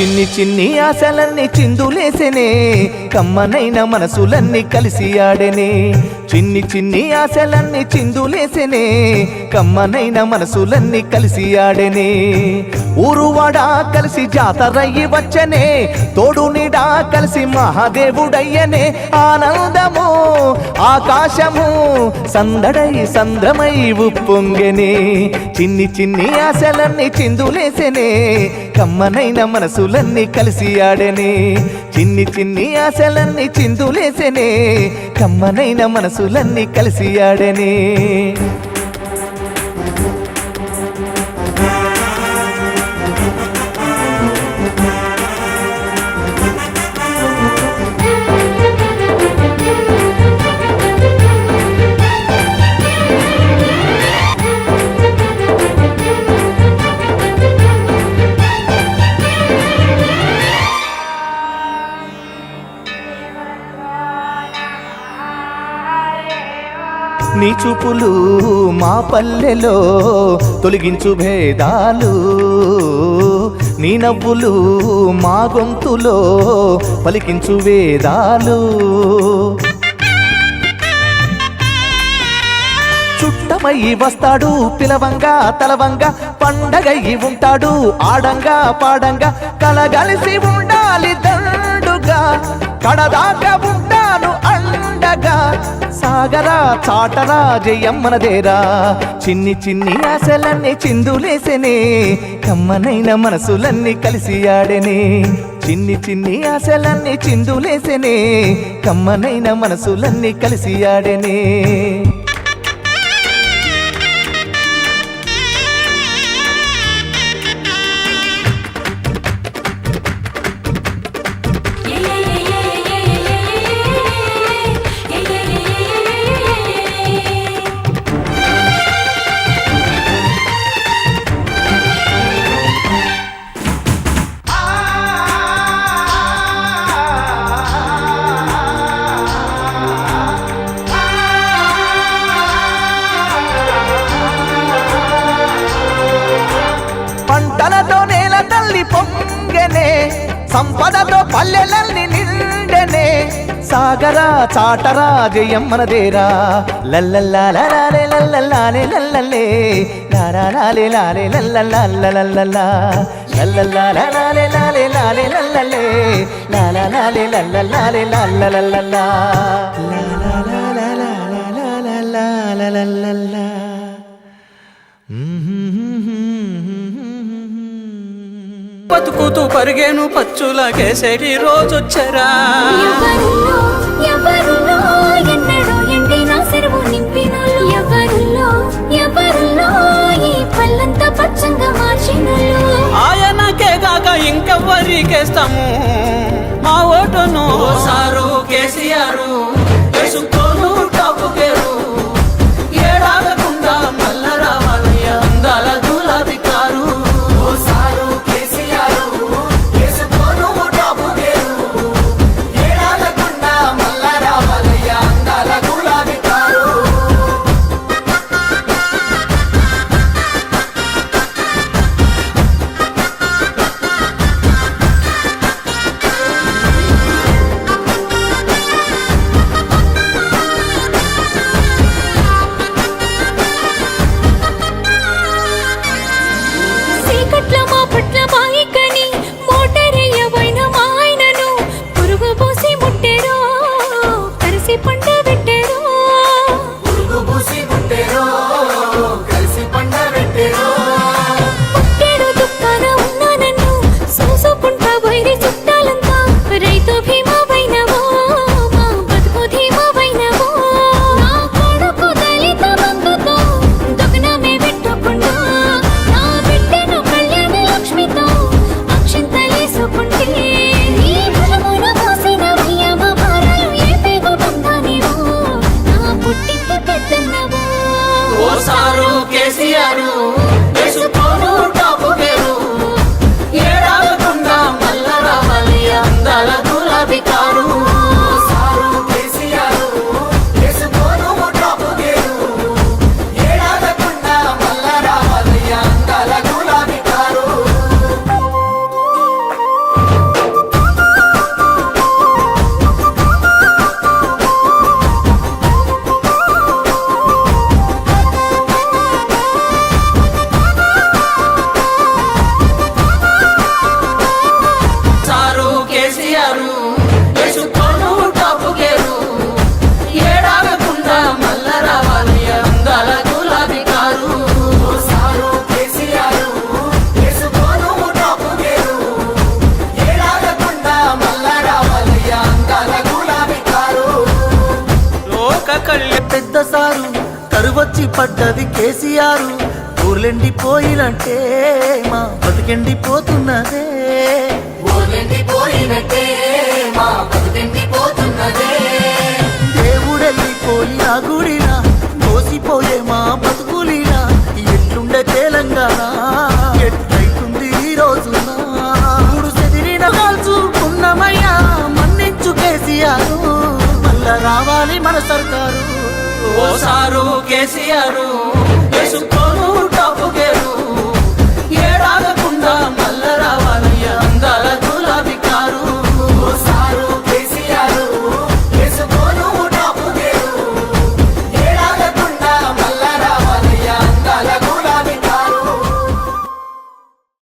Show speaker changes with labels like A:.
A: చిన్ని చిన్ని ఆశలన్నీ చిందులేసెనే కమ్మనైన మనసులన్నీ కలిసి ఆడెనే. చిన్ని చిన్ని ఆశలన్నీ చిందులేసెనే కమ్మనైన మనసులన్నీ కలిసి ఆడెనే. ఊరువాడా కలిసి జాతరయ్యి వచ్చనే తోడు నీడా కలిసి మహాదేవుడయ్యనే. ఆనందము ఆకాశము సందడై సంద్రమై ఉప్పొంగెనే. చిన్ని చిన్ని ఆశలన్నీ చిందులేసెనే కమ్మనైన మనసులన్నీ కలిసి ఆడెనే. చిన్ని చిన్ని ఆశలన్నీ చిందులేసెనే కమ్మనైన మనసు మనసులన్నీ కలిసి ఆడెనే. నీ చూపులు మా పల్లెలో తొలగించు భేదాలు. నీ నవ్వులు మా గొంతులో పలికించు వేదాలు. చుట్టమయ్యి వస్తాడు పిలవంగా తలవంగా పండగయ్యి ఉంటాడు ఆడంగా పాడంగా. కలగలిసి ఉండాలి దండుగా కడదాకా ఉంటాను అండగా. సాగరా చాటరా జయమ్మనదేరా చిన్ని చిన్ని ఆశలన్నీ చిందులేసెనే కమ్మనైన మనసులన్నీ కలిసి ఆడెనే. చిన్ని చిన్ని ఆశలన్నీ చిందులేసెనే కమ్మనైన మనసులన్నీ కలిసి ఆడెనే. సంపదతో పల్లెలల్ని నిండెనే. సాగరా చాటరా జయమ్మనదేరా లల్లల్లాలే లల్లల్లాలే లల్లల్లే. లాలే లాలే లల్లల్లాలల్లల్లా లల్లల్లాలే లాలే లాలే లల్లలే లాలే లల్లల్లాలే లల్లలల్లల్లా లా
B: లా లా లా లా లా
C: లా లా లా లా లా లా ఎవరులో ఎవరులో ఈ పల్లంతా పచ్చంగా మార్చినోళ్ళు.
B: ఆయనకే కాక ఇంకెవ్వరికేస్తాము? మా ఓటును సారు కేసీఆర్ দারুণ
D: పడ్డది కేసీఆర్. ఊర్లెండిపోయినట్టే మా బతికెండిపోతున్నదే. దేవుడెళ్ళిపోయిన గుడినా మోసిపోయే మా బతుకులినా ఎట్లుండే తెలంగాణ ఎట్లయితుంది ఈ రోజున. మూడు చెదిరిన కాల్చుకున్నమయ్యా మన్నించు కేసీఆర్. మళ్ళా రావాలి మన సర్కారు.
B: ఓ సారు కేసీఆర్.